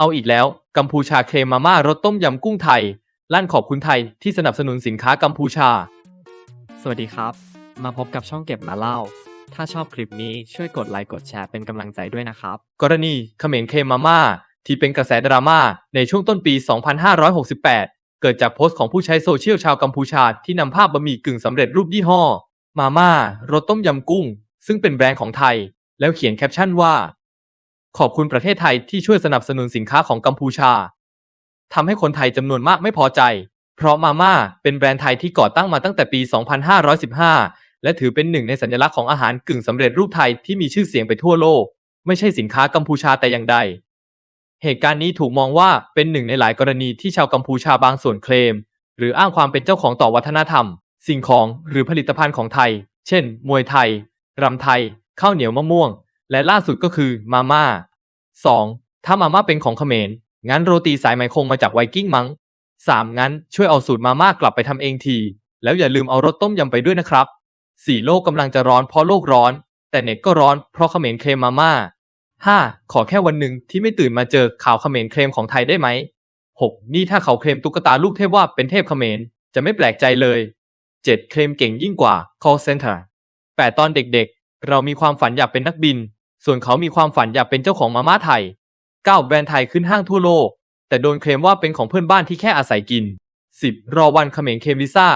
เอาอีกแล้ว กัมพูชาเคลมมาม่ารสต้มยำกุ้งไทย ลั่นขอบคุณไทยที่สนับสนุนสินค้ากัมพูชา สวัสดีครับ มาพบกับช่องเก็บมาเล่า ถ้าชอบคลิปนี้ช่วยกดไลค์กดแชร์เป็นกำลังใจด้วยนะครับ กรณีเขมรเคลมมาม่าที่เป็นกระแสดราม่าในช่วงต้นปี 2568 เกิดจากโพสต์ของผู้ใช้โซเชียลชาวกัมพูชาที่นำภาพบะหมี่กึ่งสำเร็จรูปยี่ห้อ มาม่ารสต้มยำกุ้ง ซึ่งเป็นแบรนด์ของไทย แล้วเขียนแคปชั่นว่า ขอบคุณประเทศไทยที่ช่วยสนับสนุนสินค้าของกัมพูชาทำให้คนไทยจำนวนมากไม่พอใจ เพราะมาม่าเป็นแบรนด์ไทยที่ก่อตั้งมาตั้งแต่ปี 2515 และถือเป็นหนึ่งในสัญลักษณ์ของอาหารกึ่งสำเร็จรูปไทยที่มีชื่อเสียงไปทั่วโลก ไม่ใช่สินค้ากัมพูชาแต่อย่างใด เหตุการณ์นี้ถูกมองว่าเป็นหนึ่งในหลายกรณีที่ชาวกัมพูชาบางส่วนเคลม หรืออ้างความเป็นเจ้าของต่อวัฒนธรรม สิ่งของหรือผลิตภัณฑ์ของไทย เช่น มวยไทยรำไทย ข้าวเหนียวมะม่วง และล่าสุดก็คือมาม่า 2. ถ้ามาม่าเป็นของเขมร งั้นโรตีสายไหมคงมาจากไวกิ้งมั้ง 3. งั้นช่วยเอาสูตรมาม่ากลับไปทำเองที แล้วอย่าลืมเอารสต้มยำไปด้วยนะครับ 4. โลกกำลังจะร้อนเพราะโลกร้อน แต่เน็ตก็ร้อนเพราะเขมรเคลมมาม่า 5. ขอแค่วันหนึ่งที่ไม่ตื่นมาเจอข่าวเขมรเคลมของไทยได้ไหม 6. นี่ถ้าเขาเคลมตุ๊กตาลูกเทพว่าเป็นเทพเขมร จะไม่แปลกใจเลย 7. เคลมเก่งยิ่งกว่า call center 8. ตอนเด็กๆ เรามีความฝันอยากเป็นนักบิน ส่วนเขามีความฝันอยากเป็นเจ้าของมาม่าไทยก้าวแบรนด์ไทยขึ้นห้างทั่วโลก แต่โดนเคลมว่าเป็นของเพื่อนบ้านที่แค่อาศัยกิน 10. รอวันเขมรเคมิซ่า